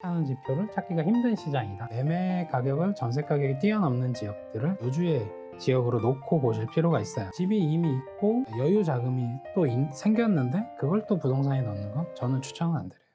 하는 지표를 찾기가 힘든 시장이다. 매매 가격을 전세 가격이 뛰어넘는 지역들을 요주의 지역으로 놓고 보실 필요가 있어요. 집이 이미 있고 여유 자금이 또 인- 생겼는데 그걸 또 부동산에 넣는 건 저는 추천은 안 드려요.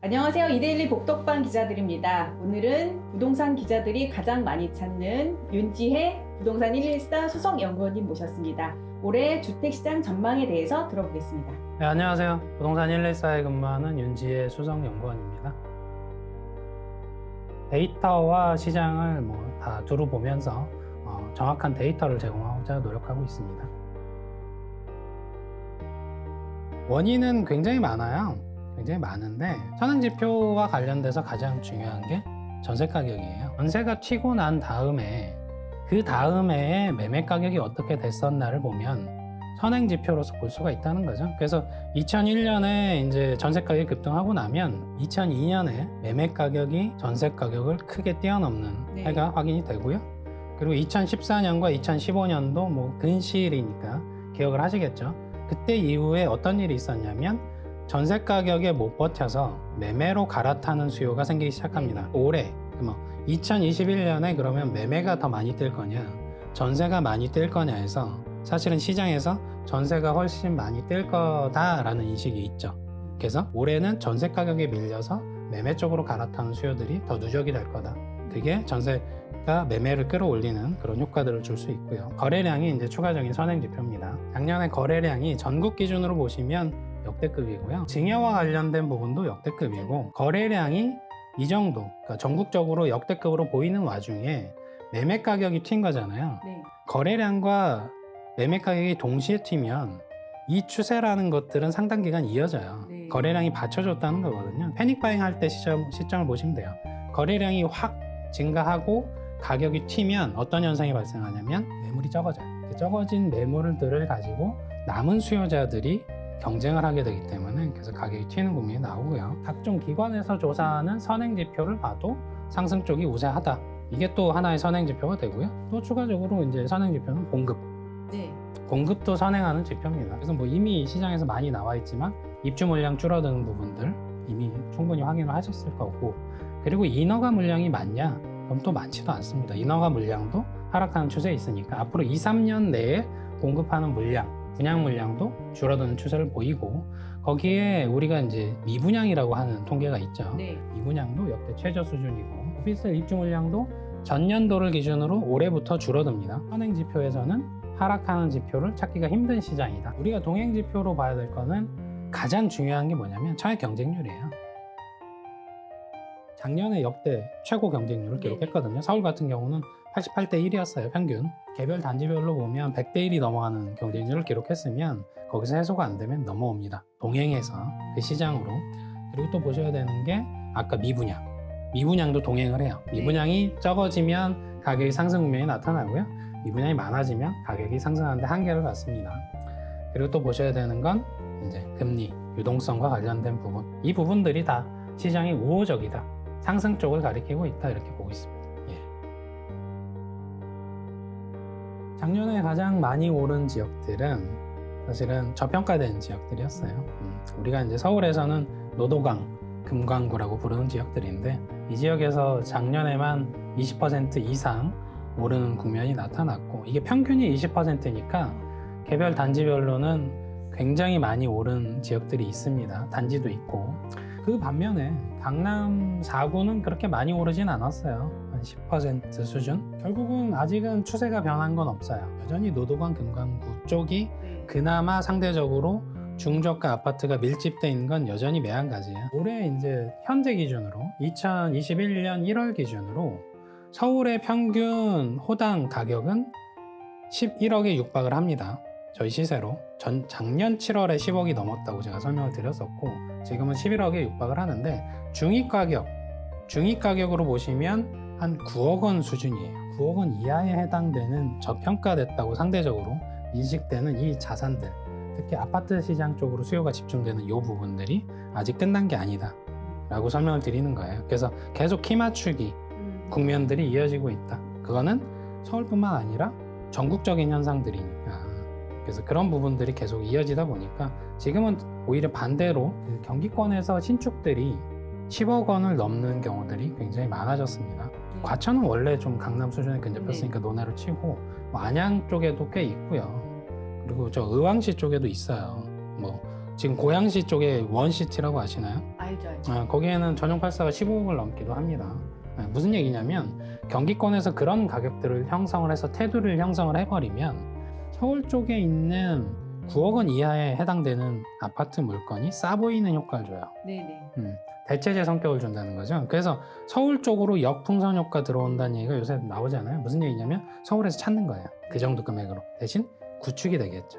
안녕하세요. 이데일리 복덕방 기자들입니다. 오늘은 부동산 기자들이 가장 많이 찾는 윤지혜 부동산 114 수석 연구원님 모셨습니다. 올해 주택시장 전망에 대해서 들어보겠습니다. 네, 안녕하세요. 부동산 114에 근무하는 윤지혜 수석 연구원입니다. 데이터와 시장을 뭐 다 두루 보면서 어, 정확한 데이터를 제공하고자 노력하고 있습니다. 원인은 굉장히 많아요. 굉장히 많은데 선행 지표와 관련돼서 가장 중요한 게 전세 가격이에요. 전세가 튀고 난 다음에 그 다음에 매매 가격이 어떻게 됐었나를 보면 선행 지표로서 볼 수가 있다는 거죠. 그래서 2001년에 이제 전세 가격이 급등하고 나면 2002년에 매매 가격이 전세 가격을 크게 뛰어넘는 네. 해가 확인이 되고요. 그리고 2014년과 2015년도 뭐 근시일이니까 기억을 하시겠죠. 그때 이후에 어떤 일이 있었냐면 전세 가격에 못 버텨서 매매로 갈아타는 수요가 생기기 시작합니다. 올해 뭐 2021년에 그러면 매매가 더 많이 뛸 거냐, 전세가 많이 뛸 거냐 해서 사실은 시장에서 전세가 훨씬 많이 뛸 거다라는 인식이 있죠. 그래서 올해는 전세 가격에 밀려서 매매 쪽으로 갈아타는 수요들이 더 누적이 될 거다. 그게 전세가 매매를 끌어올리는 그런 효과들을 줄 수 있고요. 거래량이 이제 추가적인 선행 지표입니다. 작년에 거래량이 전국 기준으로 보시면 역대급이고요. 증여와 관련된 부분도 역대급이고 거래량이 이 정도, 그러니까 전국적으로 역대급으로 보이는 와중에 매매 가격이 튄 거잖아요. 네. 거래량과 매매 가격이 동시에 튀면 이 추세라는 것들은 상당 기간 이어져요. 네. 거래량이 받쳐줬다는 거거든요. 패닉 바잉 할 때 시점, 시점을 보시면 돼요. 거래량이 확 증가하고 가격이 튀면 어떤 현상이 발생하냐면 매물이 적어져요. 그 적어진 매물들을 가지고 남은 수요자들이 경쟁을 하게 되기 때문에 그래서 가격이 튀는 국면이 나오고요. 각종 기관에서 조사하는 선행 지표를 봐도 상승 쪽이 우세하다. 이게 또 하나의 선행 지표가 되고요. 또 추가적으로 이제 선행 지표는 공급. 네. 공급도 선행하는 지표입니다. 그래서 뭐 이미 시장에서 많이 나와 있지만 입주 물량 줄어드는 부분들 이미 충분히 확인을 하셨을 거고 그리고 인허가 물량이 많냐? 그럼 또 많지도 않습니다. 인허가 물량도 하락하는 추세에 있으니까 앞으로 2, 3년 내에 공급하는 물량, 분양 물량도 줄어드는 추세를 보이고 거기에 우리가 이제 미분양이라고 하는 통계가 있죠. 네. 미분양도 역대 최저 수준이고 오피스텔 입주 물량도 전년도를 기준으로 올해부터 줄어듭니다. 선행 지표에서는 하락하는 지표를 찾기가 힘든 시장이다. 우리가 동행 지표로 봐야 될 거는 가장 중요한 게 뭐냐면 차액 경쟁률이에요. 작년에 역대 최고 경쟁률을 네. 기록했거든요. 서울 같은 경우는 88대 1이었어요, 평균. 개별 단지별로 보면 100대 1이 넘어가는 경쟁률을 기록했으면 거기서 해소가 안 되면 넘어옵니다. 동행해서 그 시장으로. 그리고 또 보셔야 되는 게 아까 미분양. 미분양도 동행을 해요. 네. 미분양이 적어지면 가격이 상승 국면이 나타나고요. 미분양이 많아지면 가격이 상승하는데 한계를 갖습니다. 그리고 또 보셔야 되는 건 이제 금리, 유동성과 관련된 부분. 이 부분들이 다 시장이 우호적이다. 상승 쪽을 가리키고 있다. 이렇게 보고 있습니다. 작년에 가장 많이 오른 지역들은 사실은 저평가된 지역들이었어요. 음, 우리가 이제 서울에서는 노도강, 금강구라고 부르는 지역들인데 이 지역에서 작년에만 20% 이상 오르는 국면이 나타났고 이게 평균이 20%니까 개별 단지별로는 굉장히 많이 오른 지역들이 있습니다. 단지도 있고 그 반면에 강남 4구는 그렇게 많이 오르진 않았어요. 한 10% 수준. 결국은 아직은 추세가 변한 건 없어요. 여전히 노도강 금강구 쪽이 네. 그나마 상대적으로 중저가 아파트가 밀집돼 있는 건 여전히 매한가지예요. 올해 이제 현재 기준으로 2021년 1월 기준으로 서울의 평균 호당 가격은 11억에 육박을 합니다. 저희 시세로 전 작년 7월에 10억이 넘었다고 제가 설명을 드렸었고 지금은 11억에 육박을 하는데 중위 가격 중위 가격으로 보시면 한 9억 원 수준이에요. 9억 원 이하에 해당되는 저평가됐다고 상대적으로 인식되는 이 자산들 특히 아파트 시장 쪽으로 수요가 집중되는 이 부분들이 아직 끝난 게 아니다 라고 설명을 드리는 거예요 그래서 계속 키 맞추기 음. 국면들이 이어지고 있다 그거는 서울뿐만 아니라 전국적인 현상들이니까 그래서 그런 부분들이 계속 이어지다 보니까 지금은 오히려 반대로 그 경기권에서 신축들이 10억 원을 넘는 경우들이 굉장히 많아졌습니다. 과천은 원래 좀 강남 수준에 근접했으니까 논외로 치고 뭐 안양 쪽에도 꽤 있고요. 그리고 저 의왕시 쪽에도 있어요. 뭐 지금 고양시 쪽에 원시티라고 아시나요? 알죠, 알죠. 아, 거기에는 전용 팔사가 15억을 넘기도 합니다. 아, 무슨 얘기냐면 경기권에서 그런 가격들을 형성을 해서 테두리를 형성을 해버리면 서울 쪽에 있는 9억 원 이하에 해당되는 아파트 물건이 싸 보이는 효과를 줘요. 네네. 음, 대체제 성격을 준다는 거죠. 그래서 서울 쪽으로 역풍선 효과 들어온다는 얘기가 요새 나오잖아요. 무슨 얘기냐면 서울에서 찾는 거예요. 그 정도 금액으로. 대신 구축이 되겠죠.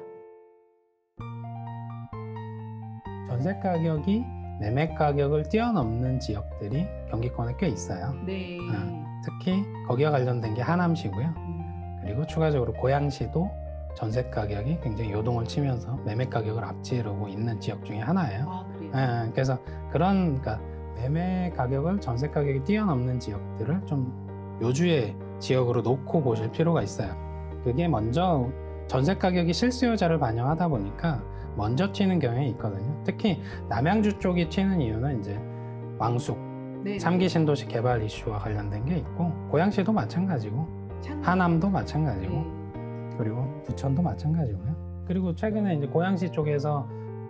전세 가격이 매매 가격을 뛰어넘는 지역들이 경기권에 꽤 있어요. 네. 아. 특히 거기와 관련된 게 하남시고요. 음, 그리고 추가적으로 고양시도 전세 가격이 굉장히 요동을 치면서 매매 가격을 앞지르고 있는 지역 중에 하나예요. 아, 그래요? 예, 그래서 그런 그러니까 매매 가격을 전세 가격이 뛰어넘는 지역들을 좀 요주의 지역으로 놓고 보실 필요가 있어요. 그게 먼저 전세 가격이 실수요자를 반영하다 보니까 먼저 튀는 경향이 있거든요. 특히 남양주 쪽이 튀는 이유는 이제 왕숙, 네. 3기 신도시 개발 이슈와 관련된 게 있고 고양시도 마찬가지고 창- 하남도 마찬가지고 네. 그리고 부천도 마찬가지고요. 그리고 최근에 이제 고양시 쪽에서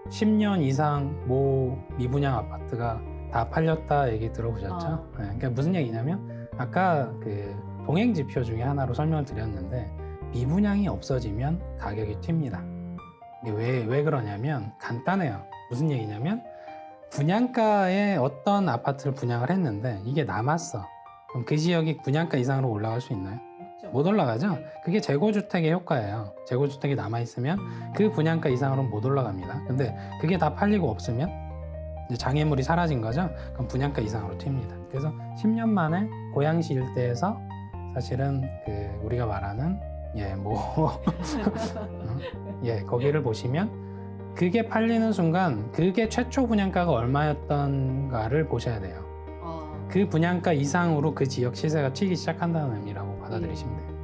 10년 이상 모 미분양 아파트가 다 팔렸다 얘기 들어보셨죠? 아. 네, 그러니까 무슨 얘기냐면 아까 그 동행 지표 중에 하나로 설명을 드렸는데 미분양이 없어지면 가격이 튑니다. 왜, 왜 그러냐면 간단해요. 무슨 얘기냐면 분양가에 어떤 아파트를 분양을 했는데 이게 남았어. 그럼 그 지역이 분양가 이상으로 올라갈 수 있나요? 못 올라가죠? 네. 그게 재고주택의 효과예요. 재고주택이 남아있으면 그 분양가 이상으로는 못 올라갑니다. 근데 그게 다 팔리고 없으면 이제 장애물이 사라진 거죠? 그럼 분양가 이상으로 튑니다. 그래서 10년 만에 고양시 일대에서 사실은 그 우리가 말하는 예, 뭐, 예, 거기를 보시면 그게 팔리는 순간 그게 최초 분양가가 얼마였던가를 보셔야 돼요. 아, 그 분양가 이상으로 그 지역 시세가 튀기 시작한다는 의미라고 받아들이시면 돼요.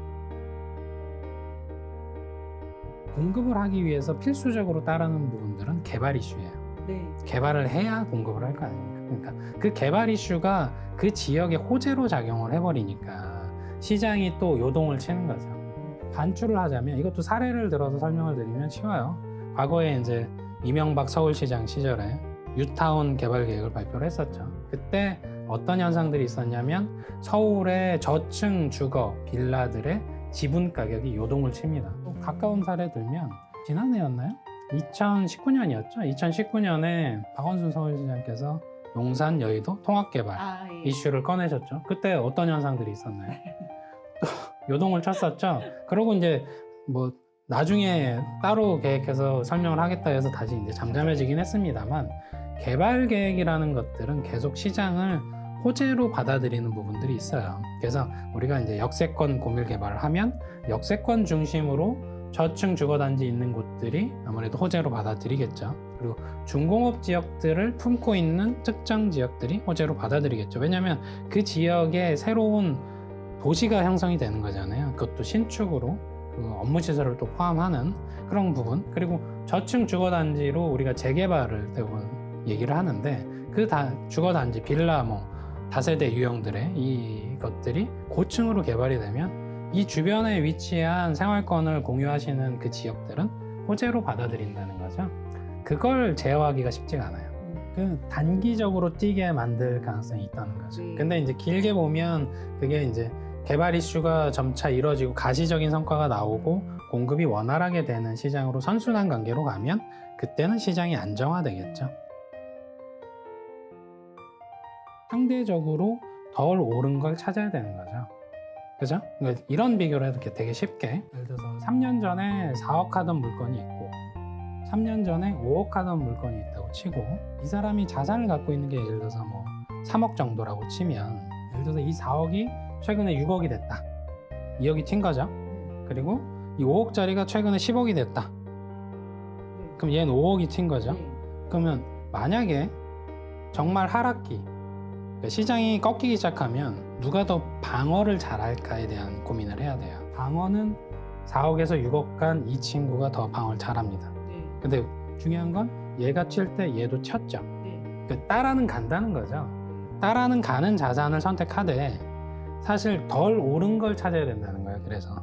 공급을 하기 위해서 필수적으로 따르는 부분들은 개발 이슈예요. 네. 개발을 해야 공급을 할 거 아닙니까? 그러니까 그 개발 이슈가 그 지역의 호재로 작용을 해버리니까 시장이 또 요동을 치는 거죠. 반출을 하자면 이것도 사례를 들어서 설명을 드리면 쉬워요. 과거에 이제 이명박 서울시장 시절에 유타운 개발 계획을 발표를 했었죠. 그때 어떤 현상들이 있었냐면 서울의 저층 주거 빌라들의 지분 가격이 요동을 칩니다. 또 가까운 사례 들면 지난해였나요? 2019년이었죠. 2019년에 박원순 서울시장께서 용산 여의도 통합개발 아, 예. 이슈를 꺼내셨죠. 그때 어떤 현상들이 있었나요? 요동을 쳤었죠. 그러고 이제 뭐 나중에 따로 계획해서 설명을 하겠다 해서 다시 이제 잠잠해지긴 했습니다만 개발 계획이라는 것들은 계속 시장을 호재로 받아들이는 부분들이 있어요. 그래서 우리가 이제 역세권 고밀 개발을 하면 역세권 중심으로 저층 주거단지 있는 곳들이 아무래도 호재로 받아들이겠죠. 그리고 중공업 지역들을 품고 있는 특정 지역들이 호재로 받아들이겠죠. 왜냐하면 그 지역에 새로운 도시가 형성이 되는 거잖아요. 그것도 신축으로 그 업무 시설을 또 포함하는 그런 부분. 그리고 저층 주거 단지로 우리가 재개발을 대부분 얘기를 하는데 그 다 주거 단지 빌라 뭐 다세대 유형들의 이것들이 고층으로 개발이 되면 이 주변에 위치한 생활권을 공유하시는 그 지역들은 호재로 받아들인다는 거죠. 그걸 제어하기가 쉽지가 않아요. 음, 그 단기적으로 뛰게 만들 가능성이 있다는 거죠. 네. 근데 이제 길게 보면 그게 이제 개발 이슈가 점차 이뤄지고 가시적인 성과가 나오고 공급이 원활하게 되는 시장으로 선순환 관계로 가면 그때는 시장이 안정화되겠죠. 상대적으로 덜 오른 걸 찾아야 되는 거죠. 그죠? 그러니까 이런 비교를 해도 되게 쉽게 예를 들어서 3년 전에 4억 하던 물건이 있고 3년 전에 5억 하던 물건이 있다고 치고 이 사람이 자산을 갖고 있는 게 예를 들어서 뭐 3억 정도라고 치면 예를 들어서 이 4억이 최근에 6억이 됐다. 2억이 튄 거죠. 그리고 이 5억짜리가 최근에 10억이 됐다. 네. 그럼 얘는 5억이 튄 거죠. 네. 그러면 만약에 정말 하락기 시장이 꺾이기 시작하면 누가 더 방어를 잘할까에 대한 고민을 해야 돼요. 방어는 4억에서 6억 간 이 친구가 더 방어를 잘합니다. 네. 근데 중요한 건 얘가 칠 때 얘도 쳤죠. 네. 그 따라는 간다는 거죠. 따라는 가는 자산을 선택하되 사실 덜 오른 걸 찾아야 된다는 거예요. 그래서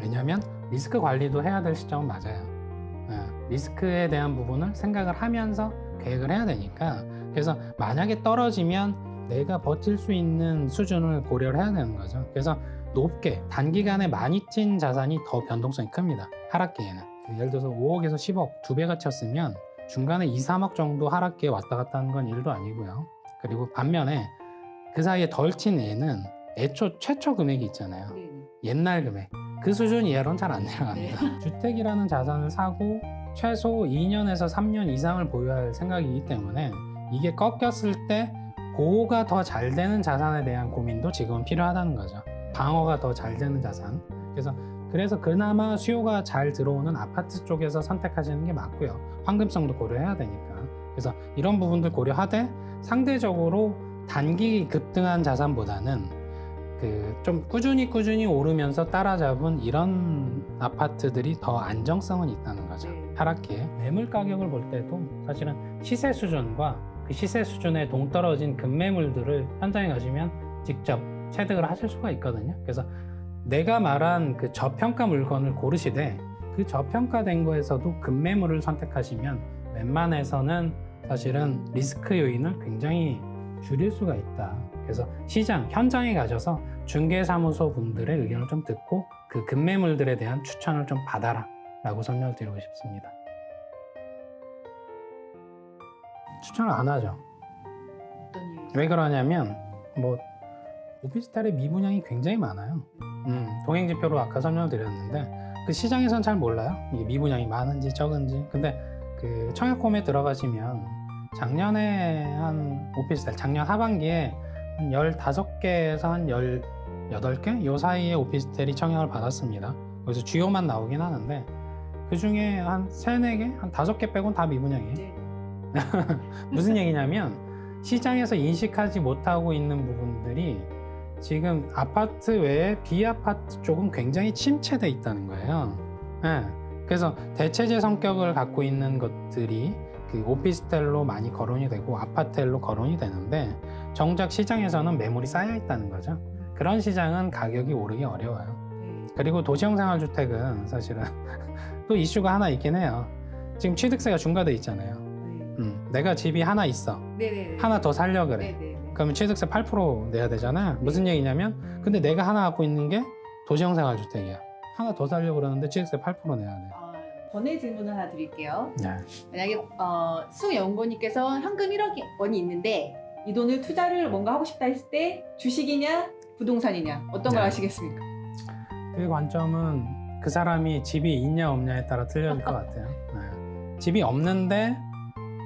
왜냐하면 리스크 관리도 해야 될 시점은 맞아요. 예, 리스크에 대한 부분을 생각을 하면서 계획을 해야 되니까 그래서 만약에 떨어지면 내가 버틸 수 있는 수준을 고려를 해야 되는 거죠. 그래서 높게 단기간에 많이 찐 자산이 더 변동성이 큽니다. 하락기에는 그 예를 들어서 5억에서 10억 두 배가 쳤으면 중간에 2, 3억 정도 하락기에 왔다 갔다 하는 건 일도 아니고요. 그리고 반면에 그 사이에 덜친 애는 애초 최초 금액이 있잖아요. 네. 옛날 금액 그 수준 이하로는 잘 안 내려갑니다. 네. 주택이라는 자산을 사고 최소 2년에서 3년 이상을 보유할 생각이기 때문에 이게 꺾였을 때 보호가 더 잘 되는 자산에 대한 고민도 지금은 필요하다는 거죠. 방어가 더 잘 되는 자산. 그래서 그래서 그나마 수요가 잘 들어오는 아파트 쪽에서 선택하시는 게 맞고요. 황금성도 고려해야 되니까. 그래서 이런 부분들 고려하되 상대적으로 단기 급등한 자산보다는 그 좀 꾸준히 꾸준히 오르면서 따라잡은 이런 아파트들이 더 안정성은 있다는 거죠. 네. 하락기에 매물 가격을 볼 때도 사실은 시세 수준과 그 시세 수준에 동떨어진 급매물들을 현장에 가시면 직접 체득을 하실 수가 있거든요. 그래서 내가 말한 그 저평가 물건을 고르시되 그 저평가된 거에서도 급매물을 선택하시면 웬만해서는 사실은 리스크 요인을 굉장히 줄일 수가 있다. 그래서 시장, 현장에 가셔서 중개사무소 분들의 의견을 좀 듣고 그 급매물들에 대한 추천을 좀 받아라 라고 설명을 드리고 싶습니다. 추천을 안 하죠. 왜 그러냐면 뭐 오피스텔의 미분양이 굉장히 많아요. 음, 동행지표로 아까 설명을 드렸는데 그 시장에선 잘 몰라요. 이게 미분양이 많은지 적은지. 근데 그 청약홈에 들어가시면 작년에 한 오피스텔 작년 하반기에 한 15개에서 한 18개 요 사이에 오피스텔이 청약을 받았습니다. 그래서 주요만 나오긴 하는데 그 중에 한 3, 4개, 한 5개 빼곤 다 미분양이에요. 네. 무슨 얘기냐면 시장에서 인식하지 못하고 있는 부분들이 지금 아파트 외에 비아파트 쪽은 굉장히 침체돼 있다는 거예요. 예. 그래서 대체재 성격을 갖고 있는 것들이 그 오피스텔로 많이 거론이 되고 아파트로 거론이 되는데 정작 시장에서는 매물이 쌓여 있다는 거죠. 그런 시장은 가격이 오르기 어려워요. 네. 그리고 도시형 생활주택은 사실은 또 이슈가 하나 있긴 해요. 지금 취득세가 중과돼 있잖아요. 음, 내가 집이 하나 있어. 네네. 하나 더 살려 그래. 네네. 그러면 취득세 8% 내야 되잖아요. 무슨 얘기냐면 근데 내가 하나 갖고 있는 게 도시형 생활주택이야. 하나 더 살려 그러는데 취득세 8% 내야 돼. 아, 번외 질문 하나 드릴게요. 네. 만약에 어, 수 연구원님께서 현금 1억 원이 있는데 이 돈을 투자를 뭔가 하고 싶다 했을 때 주식이냐 부동산이냐 어떤 걸 네. 하시겠습니까? 그 관점은 그 사람이 집이 있냐 없냐에 따라 틀려질 것 같아요. 네. 집이 없는데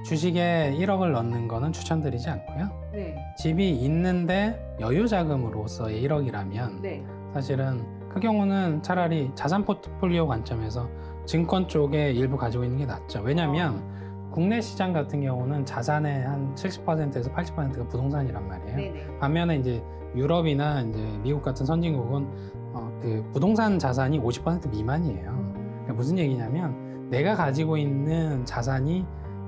주식에 1억을 넣는 거는 추천드리지 않고요. 네. 집이 있는데 여유 자금으로서의 1억이라면 네. 사실은 그 경우는 차라리 자산 포트폴리오 관점에서 증권 쪽에 일부 가지고 있는 게 낫죠. 왜냐하면 국내 시장 같은 경우는 자산의 한 70%에서 80%가 부동산이란 말이에요. 네네. 반면에 이제 유럽이나 이제 미국 같은 선진국은 어, 그 부동산 자산이 50% 미만이에요. 그러니까 무슨 얘기냐면 내가 가지고 있는 자산이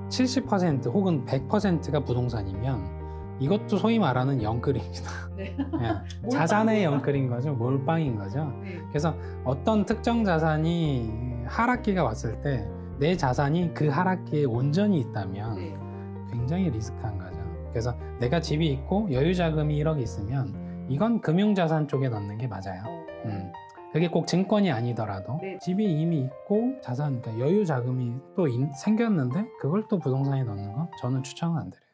70% 혹은 100%가 부동산이면 이것도 소위 말하는 영끌입니다. 네. 예, 자산의 영끌인 거죠. 몰빵인 거죠. 네. 그래서 어떤 특정 자산이 하락기가 왔을 때 내 자산이 그 하락기에 온전히 있다면 네. 굉장히 리스크한 거죠. 그래서 내가 집이 있고 여유 자금이 1억 있으면 이건 금융자산 쪽에 넣는 게 맞아요. 어, 음. 그게 꼭 증권이 아니더라도 네. 집이 이미 있고 자산, 그러니까 여유 자금이 또 인- 생겼는데 그걸 또 부동산에 넣는 건 저는 추천은 안 드려요.